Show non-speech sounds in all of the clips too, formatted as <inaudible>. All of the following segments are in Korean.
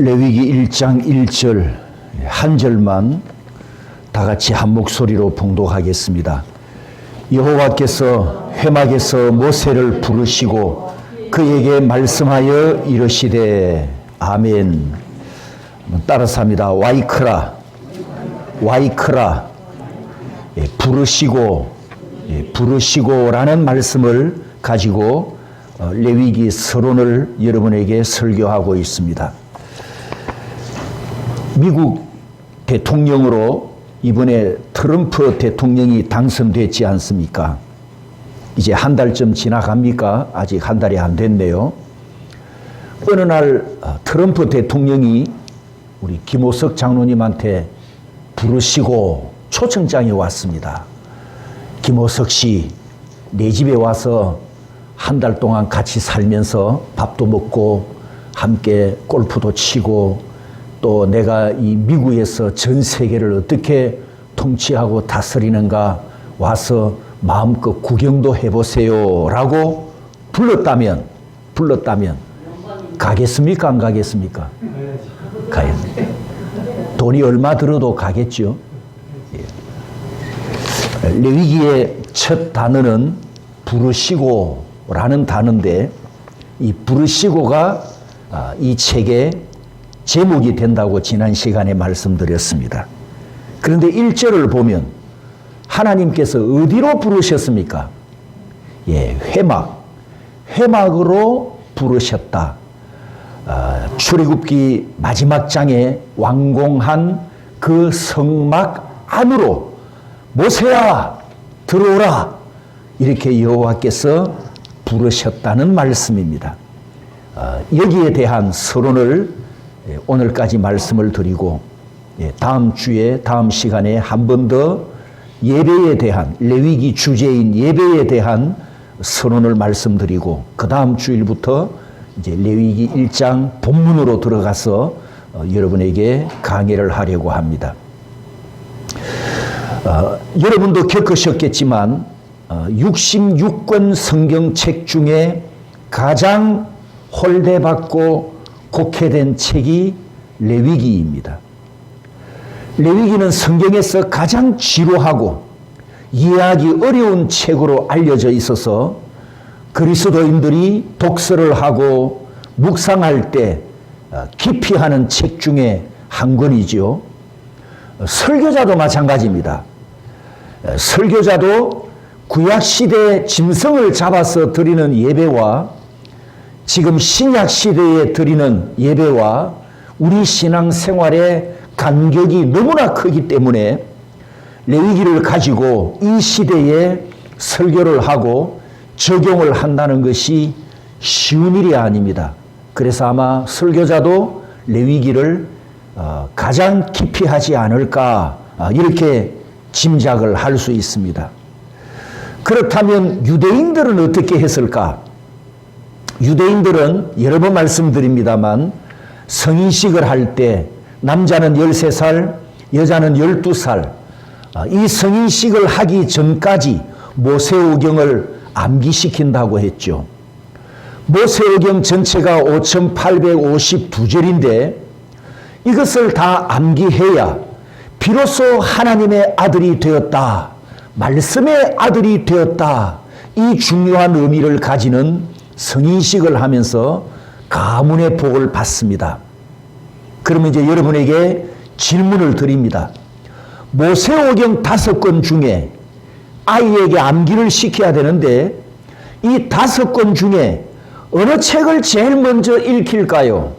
레위기 1장 1절 한 절만 다 같이 한 목소리로 봉독하겠습니다. 여호와께서 회막에서 모세를 부르시고 그에게 말씀하여 이르시되 아멘. 따라서 합니다. 와이크라 와이크라 예, 부르시고 예, 부르시고라는 말씀을 가지고 어, 레위기 서론을 여러분에게 설교하고 있습니다. 미국 대통령으로 이번에 트럼프 대통령이 당선됐지 않습니까? 이제 한 달쯤 지나갑니까? 아직 한 달이 안 됐네요. 어느 날 어, 트럼프 대통령이 우리 김호석 장로님한테 부르시고 초청장이 왔습니다. 김호석 씨, 내 집에 와서 한 달 동안 같이 살면서 밥도 먹고 함께 골프도 치고 또 내가 이 미국에서 전 세계를 어떻게 통치하고 다스리는가 와서 마음껏 구경도 해보세요. 라고 불렀다면, 불렀다면, 가겠습니까? 안 가겠습니까? 가야 돈이 얼마 들어도 가겠죠. 예. 레위기의 첫 단어는 부르시고라는 단어인데 이 부르시고가 아, 이 책의 제목이 된다고 지난 시간에 말씀드렸습니다. 그런데 1절을 보면 하나님께서 어디로 부르셨습니까? 예, 회막. 회막으로 부르셨다. 어, 출애굽기 마지막 장에 완공한 그 성막 안으로 모세야 들어오라 이렇게 여호와께서 부르셨다는 말씀입니다. 어, 여기에 대한 서론을 예, 오늘까지 말씀을 드리고 예, 다음 주에 다음 시간에 한 번 더 예배에 대한 레위기 주제인 예배에 대한 선언을 말씀드리고 그 다음 주일부터 이제 레위기 1장 본문으로 들어가서 어, 여러분에게 강의를 하려고 합니다. 어, 여러분도 겪으셨겠지만 어, 66권 성경책 중에 가장 홀대받고 곡해된 책이 레위기입니다. 레위기는 성경에서 가장 지루하고 이해하기 어려운 책으로 알려져 있어서 그리스도인들이 독서를 하고 묵상할 때 어, 깊이 하는 책 중에 한 권이죠. 설교자도 마찬가지입니다. 어, 설교자도 구약 시대 짐승을 잡아서 드리는 예배와 지금 신약 시대에 드리는 예배와 우리 신앙 생활의 간격이 너무나 크기 때문에 레위기를 가지고 이 시대에 설교를 하고 적용을 한다는 것이 쉬운 일이 아닙니다. 그래서 아마 설교자도 레위기를 어, 가장 깊이 하지 않을까 어, 이렇게 짐작을 할 수 있습니다. 그렇다면 유대인들은 어떻게 했을까? 유대인들은 여러 번 말씀드립니다만 성인식을 할 때 남자는 13살, 여자는 12살 아, 이 성인식을 하기 전까지 모세오경을 암기시킨다고 했죠. 모세오경 전체가 5,852절인데 이것을 다 암기해야 비로소 하나님의 아들이 되었다. 말씀의 아들이 되었다. 이 중요한 의미를 가지는 성인식을 하면서 가문의 복을 받습니다. 그러면 이제 여러분에게 질문을 드립니다. 모세오경 다섯 권 중에 아이에게 암기를 시켜야 되는데 이 다섯 권 중에 어느 책을 제일 먼저 읽힐까요?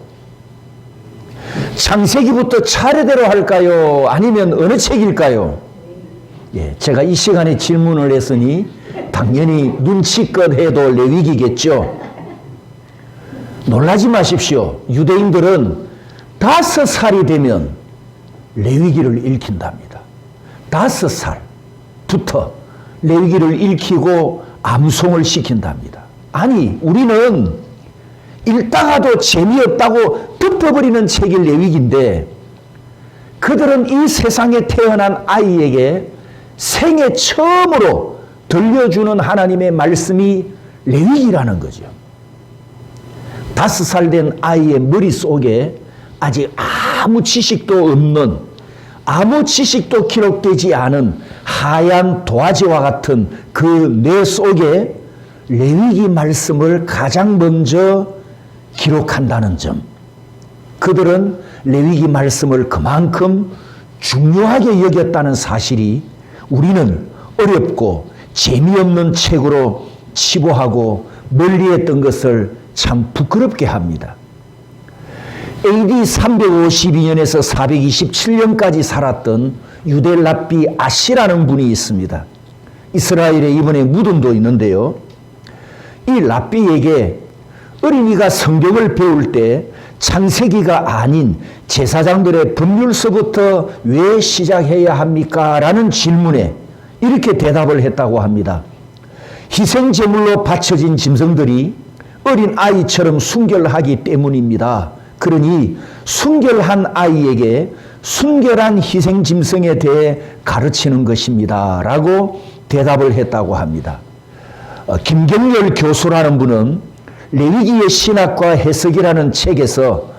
창세기부터 차례대로 할까요? 아니면 어느 책일까요? 예, 제가 이 시간에 질문을 했으니 당연히 눈치껏 해도 레위기겠죠. 놀라지 마십시오. 유대인들은 다섯 살이 되면 레위기를 읽힌답니다. 다섯 살부터 레위기를 읽히고 암송을 시킨답니다. 아니, 우리는 읽다가도 재미없다고 덮어버리는 책이 레위기인데 그들은 이 세상에 태어난 아이에게 생애 처음으로 들려주는 하나님의 말씀이 레위기라는 거죠. 다섯 살 된 아이의 머릿속에 아직 아무 지식도 없는 아무 지식도 기록되지 않은 하얀 도화지와 같은 그 뇌 속에 레위기 말씀을 가장 먼저 기록한다는 점. 그들은 레위기 말씀을 그만큼 중요하게 여겼다는 사실이 우리는 어렵고 재미없는 책으로 치부하고 멀리했던 것을 참 부끄럽게 합니다. AD 352년에서 427년까지 살았던 유대 랍비 아시라는 분이 있습니다. 이스라엘에 이번에 무덤도 있는데요. 이 랍비에게 어린이가 성경을 배울 때 창세기가 아닌 제사장들의 법률서부터 왜 시작해야 합니까? 라는 질문에 이렇게 대답을 했다고 합니다. 희생 제물로 바쳐진 짐승들이 어린 아이처럼 순결하기 때문입니다. 그러니 순결한 아이에게 순결한 희생 짐승에 대해 가르치는 것입니다. 라고 대답을 했다고 합니다. 어, 김경렬 교수라는 분은 레위기의 신학과 해석이라는 책에서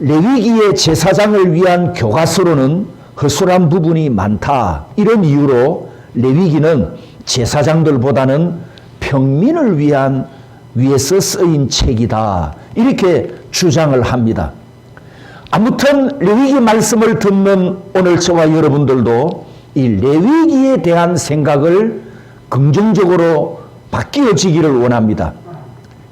레위기의 제사장을 위한 교과서로는 허술한 부분이 많다. 이런 이유로 레위기는 제사장들보다는 평민을 위한 위해서 쓰인 책이다. 이렇게 주장을 합니다. 아무튼 레위기 말씀을 듣는 오늘 저와 여러분들도 이 레위기에 대한 생각을 긍정적으로 바뀌어지기를 원합니다.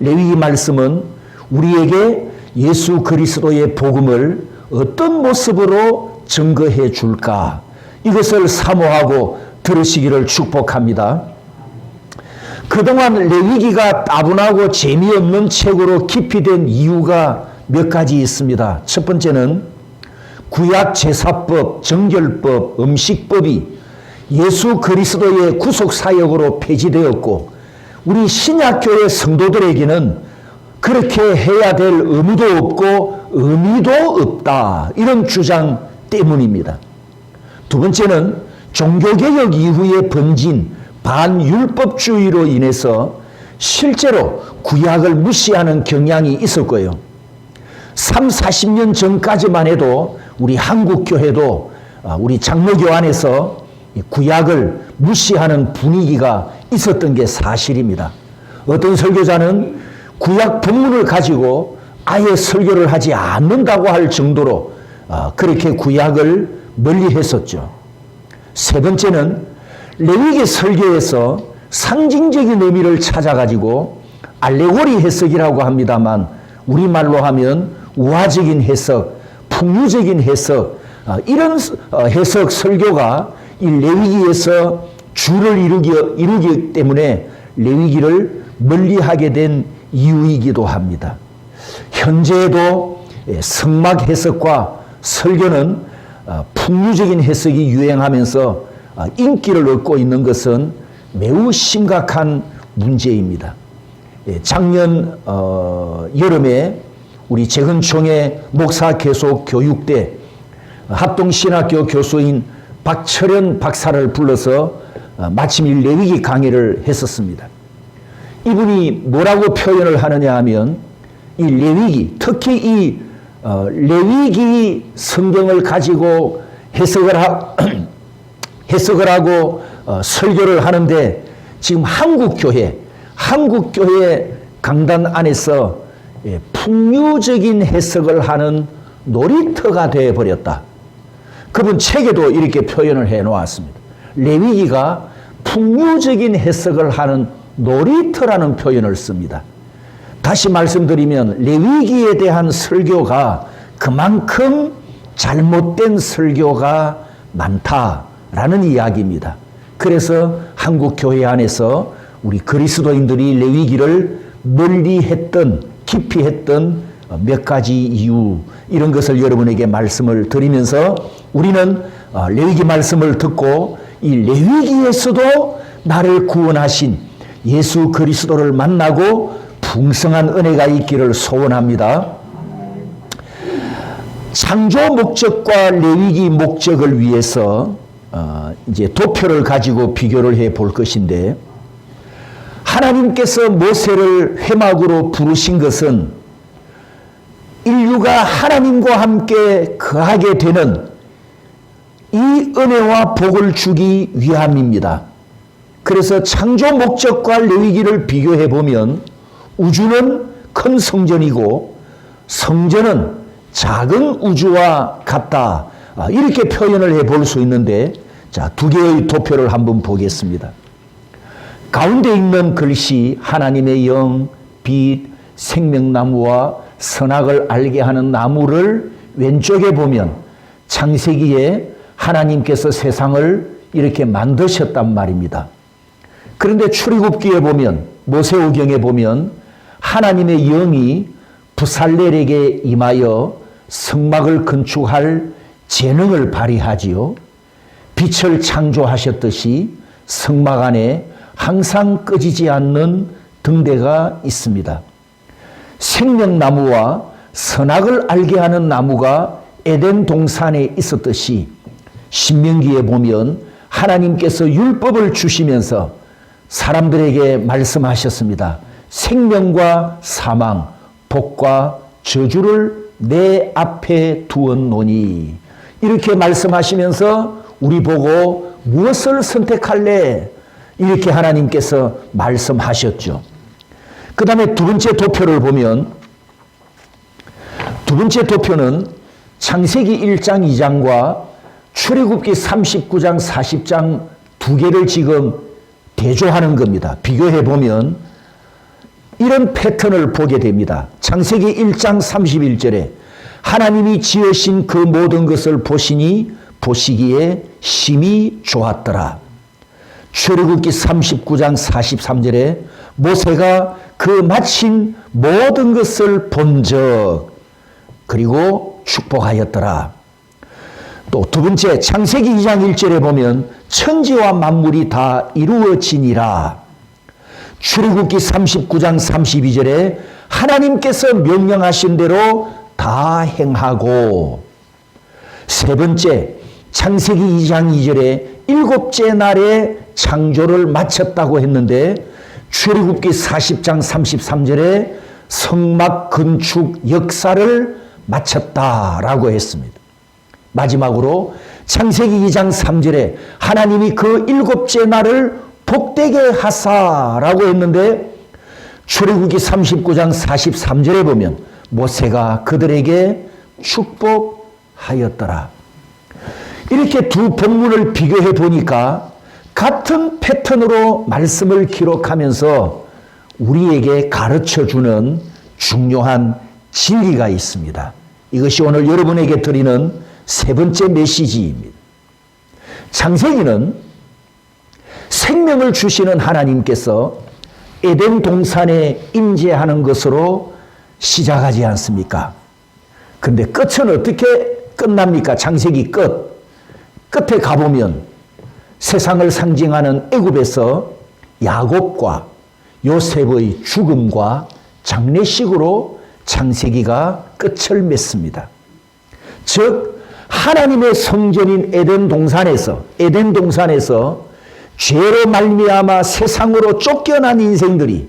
레위기 말씀은 우리에게 예수 그리스도의 복음을 어떤 모습으로 증거해 줄까? 이것을 사모하고 들으시기를 축복합니다. 그동안 레위기가 따분하고 재미없는 책으로 깊이 된 이유가 몇 가지 있습니다. 첫 번째는 구약 제사법, 정결법, 음식법이 예수 그리스도의 구속 사역으로 폐지되었고 우리 신약교회 성도들에게는 그렇게 해야 될 의무도 없고 의미도 없다. 이런 주장 때문입니다. 두 번째는 종교개혁 이후에 번진 반율법주의로 인해서 실제로 구약을 무시하는 경향이 있었고요. 3, 40년 전까지만 해도 우리 한국 교회도 아, 우리 장로교 안에서 구약을 무시하는 분위기가 있었던 게 사실입니다. 어떤 설교자는 구약 본문을 가지고 아예 설교를 하지 않는다고 할 정도로 아, 그렇게 구약을 멀리 했었죠. 세 번째는 레위기 설교에서 상징적인 의미를 찾아가지고 알레고리 해석이라고 합니다만 우리말로 하면 우화적인 해석, 풍류적인 해석 아, 이런 어, 해석 설교가 이 레위기에서 주를 이루기, 이루기 때문에 레위기를 멀리하게 된 이유이기도 합니다. 현재에도 예, 성막 해석과 설교는 어, 풍류적인 해석이 유행하면서 어, 인기를 얻고 있는 것은 매우 심각한 문제입니다. 예, 작년 어, 여름에 우리 재건총회 목사 계속 교육대 합동신학교 교수인 박철현 박사를 불러서 어, 마침 이 레위기 강의를 했었습니다. 이분이 뭐라고 표현을 하느냐 하면 이 레위기, 특히 이 어, 레위기 성경을 가지고 해석을, 하, <clears throat> 해석을 하고 어, 설교를 하는데 지금 한국 교회, 한국 교회 강단 안에서 예, 풍류적인 해석을 하는 놀이터가 되어 버렸다. 그분 책에도 이렇게 표현을 해 놓았습니다. 레위기가 풍류적인 해석을 하는 놀이터라는 표현을 씁니다. 다시 말씀드리면 레위기에 대한 설교가 그만큼 잘못된 설교가 많다라는 이야기입니다. 그래서 한국 교회 안에서 우리 그리스도인들이 레위기를 멀리 했던 깊이 했던 몇 가지 이유 이런 것을 여러분에게 말씀을 드리면서 우리는 어, 레위기 말씀을 듣고 이 레위기에서도 나를 구원하신 예수 그리스도를 만나고 풍성한 은혜가 있기를 소원합니다. 창조 목적과 레위기 목적을 위해서 어, 이제 도표를 가지고 비교를 해 볼 것인데 하나님께서 모세를 회막으로 부르신 것은 인류가 하나님과 함께 거하게 되는 이 은혜와 복을 주기 위함입니다. 그래서 창조 목적과 레위기를 비교해 보면 우주는 큰 성전이고 성전은 작은 우주와 같다. 아, 이렇게 표현을 해 볼 수 있는데 자, 두 개의 도표를 한번 보겠습니다. 가운데 있는 글씨 하나님의 영, 빛, 생명나무와 선악을 알게 하는 나무를 왼쪽에 보면 창세기에 하나님께서 세상을 이렇게 만드셨단 말입니다. 그런데 출애굽기에 보면 모세오경에 보면 하나님의 영이 부살렐에게 임하여 성막을 건축할 재능을 발휘하지요. 빛을 창조하셨듯이 성막 안에 항상 꺼지지 않는 등대가 있습니다. 생명나무와 선악을 알게 하는 나무가 에덴 동산에 있었듯이 신명기에 보면 하나님께서 율법을 주시면서 사람들에게 말씀하셨습니다. 생명과 사망, 복과 저주를 내 앞에 두었노니 이렇게 말씀하시면서 우리 보고 무엇을 선택할래? 이렇게 하나님께서 말씀하셨죠. 그 다음에 두 번째 도표를 보면 두 번째 도표는 창세기 1장 2장과 출애굽기 39장 40장 두 개를 지금 대조하는 겁니다. 비교해 보면 이런 패턴을 보게 됩니다. 창세기 1장 31절에 하나님이 지으신 그 모든 것을 보시니 보시기에 심히 좋았더라. 출애굽기 39장 43절에 모세가 그 마친 모든 것을 본적 그리고 축복하였더라. 또 두 번째 창세기 2장 1절에 보면 천지와 만물이 다 이루어지니라. 출애굽기 39장 32절에 하나님께서 명령하신 대로 다 행하고 세 번째 창세기 2장 2절에 일곱째 날에 창조를 마쳤다고 했는데 출애굽기 40장 33절에 성막 건축 역사를 마쳤다라고 했습니다. 마지막으로 창세기 2장 3절에 하나님이 그 일곱째 날을 복되게 하사라고 했는데 출애굽기 39장 43절에 보면 모세가 그들에게 축복하였더라. 이렇게 두 본문을 비교해 보니까 같은 패턴으로 말씀을 기록하면서 우리에게 가르쳐 주는 중요한 진리가 있습니다. 이것이 오늘 여러분에게 드리는 세 번째 메시지입니다. 창세기는 생명을 주시는 하나님께서 에덴 동산에 임재하는 것으로 시작하지 않습니까? 근데 끝은 어떻게 끝납니까? 창세기 끝. 끝에 가보면 세상을 상징하는 애굽에서 야곱과 요셉의 죽음과 장례식으로 창세기가 끝을 맺습니다. 즉 하나님의 성전인 에덴 동산에서 에덴 동산에서 죄로 말미암아 세상으로 쫓겨난 인생들이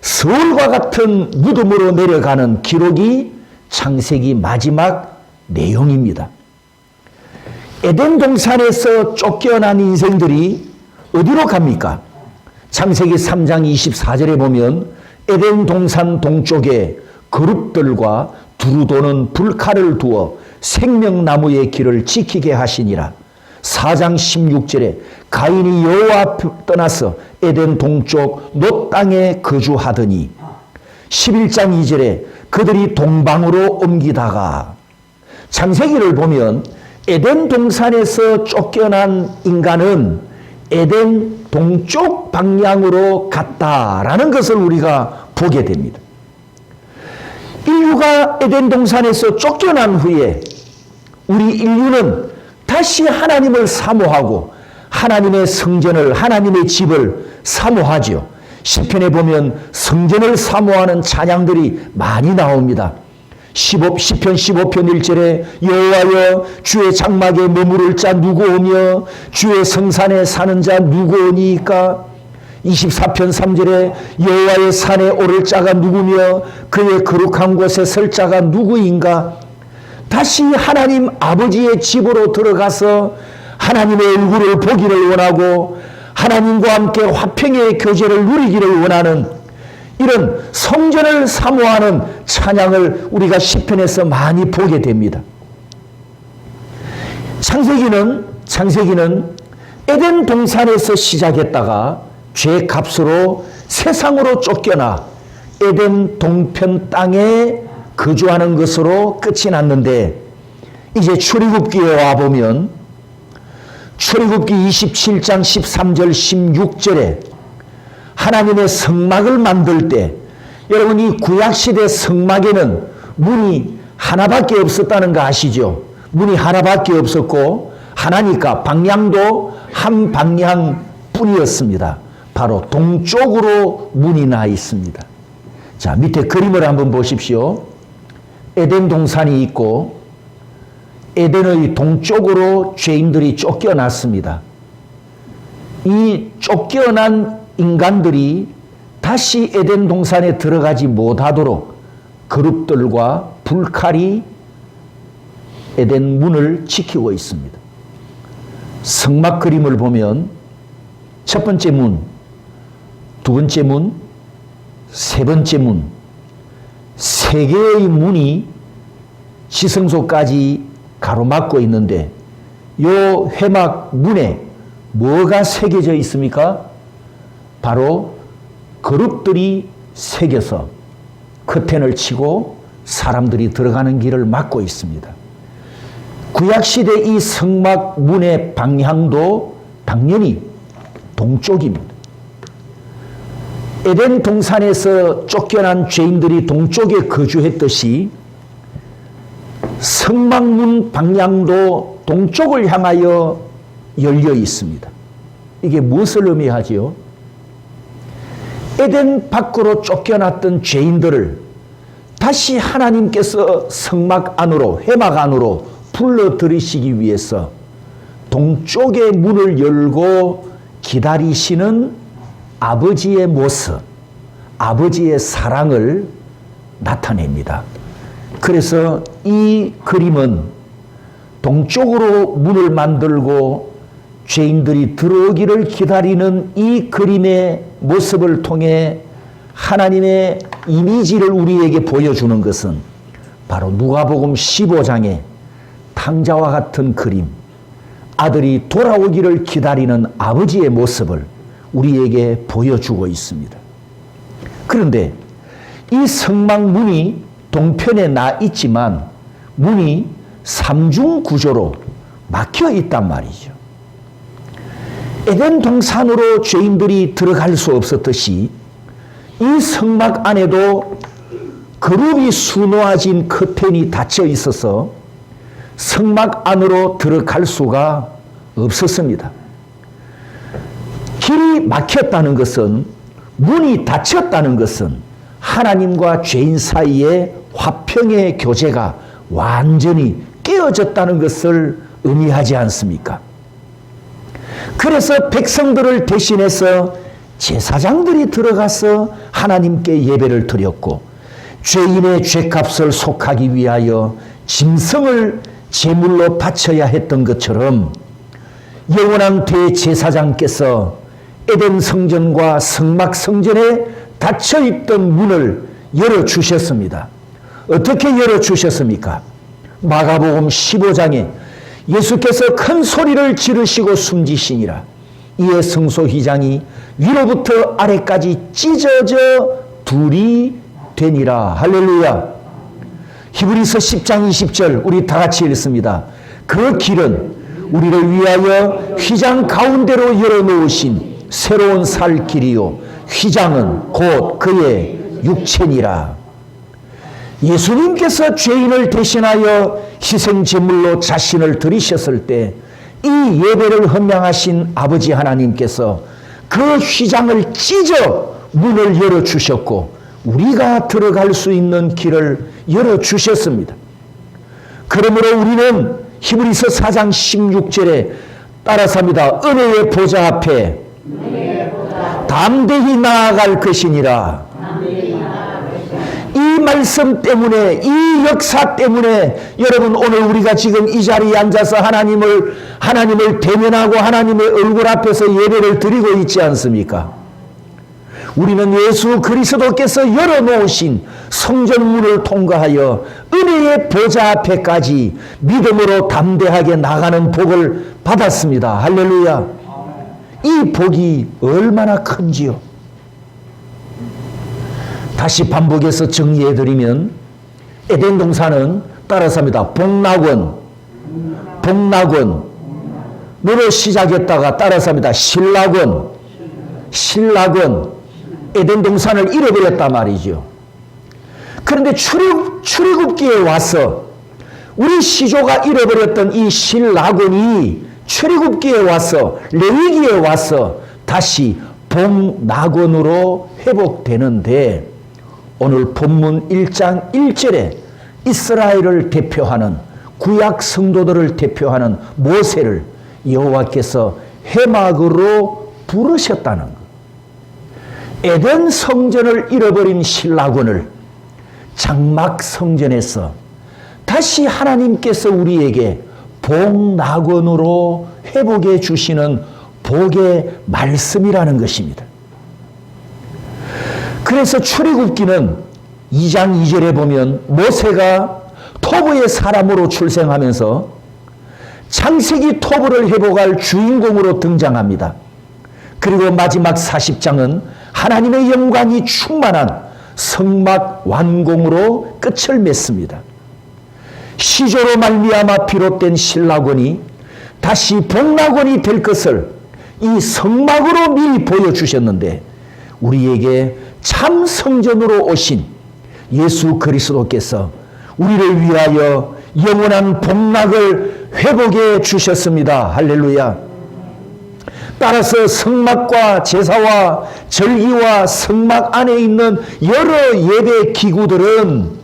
서울과 같은 무덤으로 내려가는 기록이 창세기 마지막 내용입니다. 에덴 동산에서 쫓겨난 인생들이 어디로 갑니까? 창세기 3장 24절에 보면 에덴 동산 동쪽에 그룹들과 두루 도는 불칼을 두어 생명나무의 길을 지키게 하시니라. 4장 16절에 가인이 여호와 앞 떠나서 에덴 동쪽 노 땅에 거주하더니 11장 2절에 그들이 동방으로 옮기다가 창세기를 보면 에덴 동산에서 쫓겨난 인간은 에덴 동쪽 방향으로 갔다라는 것을 우리가 보게 됩니다. 인류가 에덴 동산에서 쫓겨난 후에 우리 인류는 다시 하나님을 사모하고 하나님의 성전을 하나님의 집을 사모하죠. 시편에 보면 성전을 사모하는 찬양들이 많이 나옵니다. 15, 시편 15편 1절에 여호와여 주의 장막에 머무를 자 누구오며 주의 성산에 사는 자 누구오니까 24편 3절에 여호와의 산에 오를 자가 누구며 그의 거룩한 곳에 설 자가 누구인가? 다시 하나님 아버지의 집으로 들어가서 하나님의 얼굴을 보기를 원하고 하나님과 함께 화평의 교제를 누리기를 원하는 이런 성전을 사모하는 찬양을 우리가 시편에서 많이 보게 됩니다. 창세기는 창세기는 에덴 동산에서 시작했다가 죄 값으로 세상으로 쫓겨나 에덴 동편 땅에 거주하는 것으로 끝이 났는데 이제 출애굽기에 와 보면 출애굽기 27장 13절 16절에 하나님의 성막을 만들 때 여러분 이 구약 시대 성막에는 문이 하나밖에 없었다는 거 아시죠? 문이 하나밖에 없었고 하나니까 방향도 한 방향 뿐이었습니다. 바로 동쪽으로 문이 나 있습니다. 자, 밑에 그림을 한번 보십시오. 에덴 동산이 있고 에덴의 동쪽으로 죄인들이 쫓겨났습니다. 이 쫓겨난 인간들이 다시 에덴 동산에 들어가지 못하도록 그룹들과 불칼이 에덴 문을 지키고 있습니다. 성막 그림을 보면 첫 번째 문, 두 번째 문, 세 번째 문, 세 개의 문이 지성소까지 가로막고 있는데 요 회막 문에 뭐가 새겨져 있습니까? 바로 그룹들이 새겨서 커튼을 치고 사람들이 들어가는 길을 막고 있습니다. 구약시대 이 성막 문의 방향도 당연히 동쪽입니다. 에덴 동산에서 쫓겨난 죄인들이 동쪽에 거주했듯이 성막문 방향도 동쪽을 향하여 열려 있습니다. 이게 무엇을 의미하지요? 에덴 밖으로 쫓겨났던 죄인들을 다시 하나님께서 성막 안으로, 회막 안으로 불러들이시기 위해서 동쪽의 문을 열고 기다리시는 아버지의 모습, 아버지의 사랑을 나타냅니다. 그래서 이 그림은 동쪽으로 문을 만들고 죄인들이 들어오기를 기다리는 이 그림의 모습을 통해 하나님의 이미지를 우리에게 보여주는 것은 바로 누가복음 15장의 탕자와 같은 그림, 아들이 돌아오기를 기다리는 아버지의 모습을 우리에게 보여주고 있습니다. 그런데 이 성막 문이 동편에 나 있지만 문이 삼중 구조로 막혀 있단 말이죠. 에덴 동산으로 죄인들이 들어갈 수 없었듯이 이 성막 안에도 그룹이 수놓아진 커튼이 닫혀 있어서 성막 안으로 들어갈 수가 없었습니다. 길이 막혔다는 것은 문이 닫혔다는 것은 하나님과 죄인 사이에 화평의 교제가 완전히 깨어졌다는 것을 의미하지 않습니까? 그래서 백성들을 대신해서 제사장들이 들어가서 하나님께 예배를 드렸고 죄인의 죄값을 속하기 위하여 짐승을 제물로 바쳐야 했던 것처럼 영원한 대제사장께서 에덴 성전과 성막 성전에 닫혀 있던 문을 열어 주셨습니다. 어떻게 열어 주셨습니까? 마가복음 15장에 예수께서 큰 소리를 지르시고 숨지시니라. 이에 성소휘장이 위로부터 아래까지 찢어져 둘이 되니라. 할렐루야. 히브리서 10장 20절 우리 다 같이 읽습니다. 그 길은 우리를 위하여 휘장 가운데로 열어놓으신 새로운 살 길이요. 휘장은 곧 그의 육체니라. 예수님께서 죄인을 대신하여 희생 제물로 자신을 들이셨을 때 이 예배를 헌명하신 아버지 하나님께서 그 휘장을 찢어 문을 열어 주셨고 우리가 들어갈 수 있는 길을 열어 주셨습니다. 그러므로 우리는 히브리서 4장 16절에 따라서 합니다. 은혜의 보좌 앞에 담대히 나아갈 것이니라. 이 말씀 때문에 이 역사 때문에 여러분 오늘 우리가 지금 이 자리에 앉아서 하나님을 하나님을 대면하고 하나님의 얼굴 앞에서 예배를 드리고 있지 않습니까? 우리는 예수 그리스도께서 열어놓으신 성전문을 통과하여 은혜의 보좌 앞에까지 믿음으로 담대하게 나가는 복을 받았습니다. 할렐루야. 이 복이 얼마나 큰지요. 다시 반복해서 정리해드리면 에덴 동산은 따라서 합니다. 복락원, 복락원, 노로 시작했다가 따라서 합니다. 신락원, 신락원, 에덴 동산을 잃어버렸단 말이죠. 그런데 출애굽, 출애굽기에 와서 우리 시조가 잃어버렸던 이 신락원이 출애굽기에 와서 레위기에 와서 다시 복낙원으로 회복되는데 오늘 본문 1장 1절에 이스라엘을 대표하는 구약 성도들을 대표하는 모세를 여호와께서 해막으로 부르셨다는 것. 에덴 성전을 잃어버린 신라군을 장막 성전에서 다시 하나님께서 우리에게 복낙원으로 회복해 주시는 복의 말씀이라는 것입니다. 그래서 출애굽기는 2장 2절에 보면 모세가 토부의 사람으로 출생하면서 창세기 토부를 회복할 주인공으로 등장합니다. 그리고 마지막 40장은 하나님의 영광이 충만한 성막 완공으로 끝을 맺습니다. 시조로 말미암아 비롯된 신라곤이 다시 복락원이 될 것을 이 성막으로 미리 보여주셨는데 우리에게 참 성전으로 오신 예수 그리스도께서 우리를 위하여 영원한 복락을 회복해 주셨습니다. 할렐루야. 따라서 성막과 제사와 절기와 성막 안에 있는 여러 예배 기구들은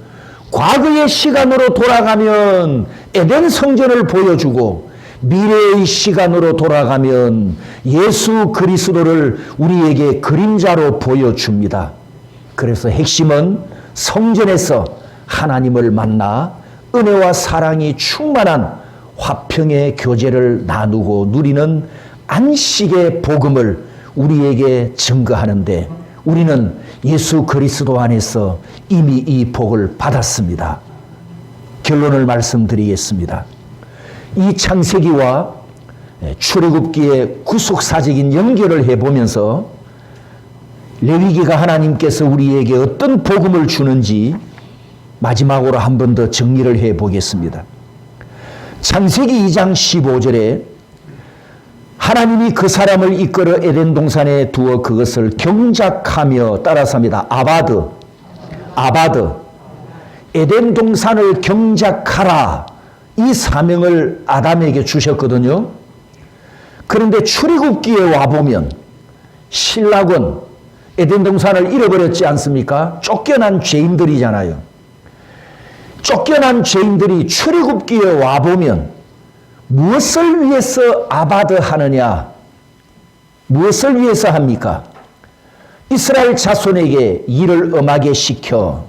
과거의 시간으로 돌아가면 에덴 성전을 보여주고 미래의 시간으로 돌아가면 예수 그리스도를 우리에게 그림자로 보여줍니다. 그래서 핵심은 성전에서 하나님을 만나 은혜와 사랑이 충만한 화평의 교제를 나누고 누리는 안식의 복음을 우리에게 증거하는데 우리는 예수 그리스도 안에서 이미 이 복을 받았습니다. 결론을 말씀드리겠습니다. 이 창세기와 출애굽기의 구속사적인 연결을 해보면서 레위기가 하나님께서 우리에게 어떤 복음을 주는지 마지막으로 한 번 더 정리를 해 보겠습니다. 창세기 2장 15절에 하나님이 그 사람을 이끌어 에덴 동산에 두어 그것을 경작하며 따라서 합니다. 아바드, 아바드, 에덴 동산을 경작하라. 이 사명을 아담에게 주셨거든요. 그런데 출애굽기에 와 보면 신락은 에덴 동산을 잃어버렸지 않습니까? 쫓겨난 죄인들이잖아요. 쫓겨난 죄인들이 출애굽기에 와 보면 무엇을 위해서 아바드 하느냐? 무엇을 위해서 합니까? 이스라엘 자손에게 일을 엄하게 시켜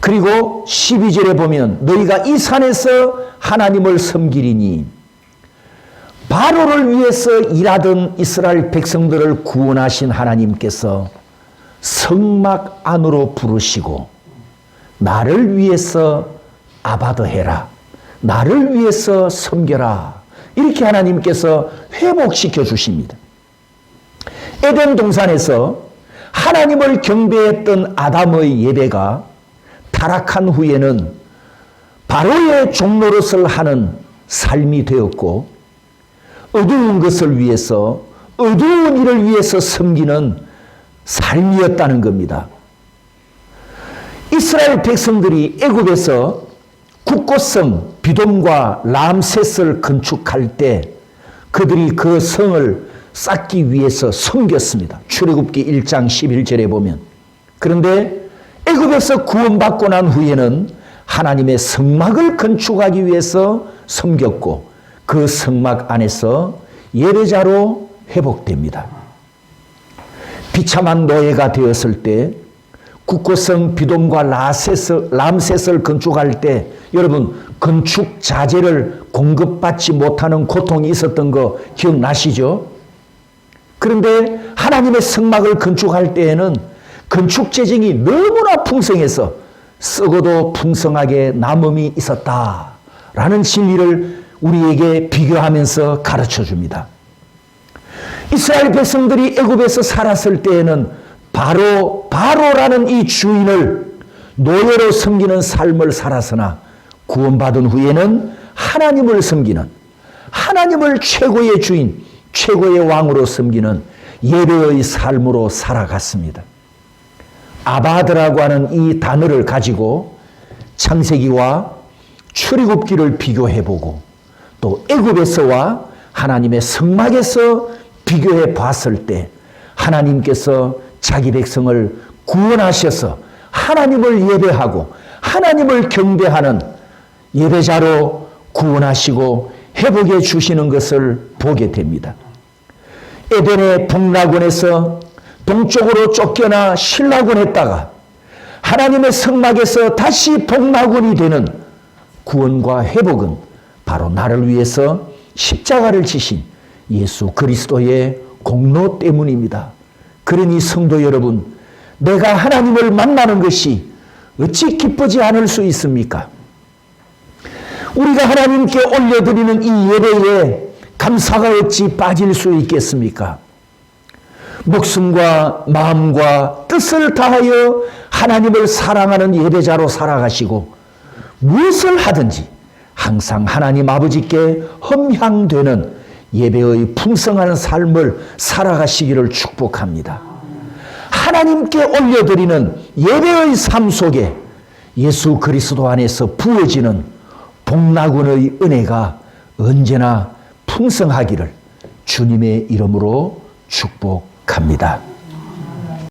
그리고 12절에 보면 너희가 이 산에서 하나님을 섬기리니 바로를 위해서 일하던 이스라엘 백성들을 구원하신 하나님께서 성막 안으로 부르시고 나를 위해서 아바드해라. 나를 위해서 섬겨라. 이렇게 하나님께서 회복시켜 주십니다. 에덴 동산에서 하나님을 경배했던 아담의 예배가 타락한 후에는 바로의 종노릇을 하는 삶이 되었고 어두운 것을 위해서 어두운 일을 위해서 섬기는 삶이었다는 겁니다. 이스라엘 백성들이 애굽에서 국고성 비돔과 람셋을 건축할 때 그들이 그 성을 쌓기 위해서 섬겼습니다. 출애굽기 1장 11절에 보면 그런데 애굽에서 구원받고 난 후에는 하나님의 성막을 건축하기 위해서 섬겼고 그 성막 안에서 예배자로 회복됩니다. 비참한 노예가 되었을 때 국고성 비돔과 라세스, 람셋을 건축할 때 여러분 건축 자재를 공급받지 못하는 고통이 있었던 거 기억나시죠? 그런데 하나님의 성막을 건축할 때에는 건축 재정이 너무나 풍성해서 썩어도 풍성하게 남음이 있었다라는 진리를 우리에게 비교하면서 가르쳐 줍니다. 이스라엘 백성들이 애굽에서 살았을 때에는 바로 바로라는 이 주인을 노예로 섬기는 삶을 살았으나 구원받은 후에는 하나님을 섬기는 하나님을 최고의 주인, 최고의 왕으로 섬기는 예배의 삶으로 살아갔습니다. 아바드라고 하는 이 단어를 가지고 창세기와 출애굽기를 비교해 보고 또 애굽에서와 하나님의 성막에서 비교해 봤을 때 하나님께서 자기 백성을 구원하셔서 하나님을 예배하고 하나님을 경배하는 예배자로 구원하시고 회복해 주시는 것을 보게 됩니다. 에덴의 북락원에서 동쪽으로 쫓겨나 신락원 했다가 하나님의 성막에서 다시 복락원이 되는 구원과 회복은 바로 나를 위해서 십자가를 지신 예수 그리스도의 공로 때문입니다. 그러니 성도 여러분, 내가 하나님을 만나는 것이 어찌 기쁘지 않을 수 있습니까? 우리가 하나님께 올려드리는 이 예배에 감사가 어찌 빠질 수 있겠습니까? 목숨과 마음과 뜻을 다하여 하나님을 사랑하는 예배자로 살아가시고 무엇을 하든지 항상 하나님 아버지께 험향되는 예배의 풍성한 삶을 살아가시기를 축복합니다. 하나님께 올려드리는 예배의 삶 속에 예수 그리스도 안에서 부어지는 복락원의 은혜가 언제나 풍성하기를 주님의 이름으로 축복합니다.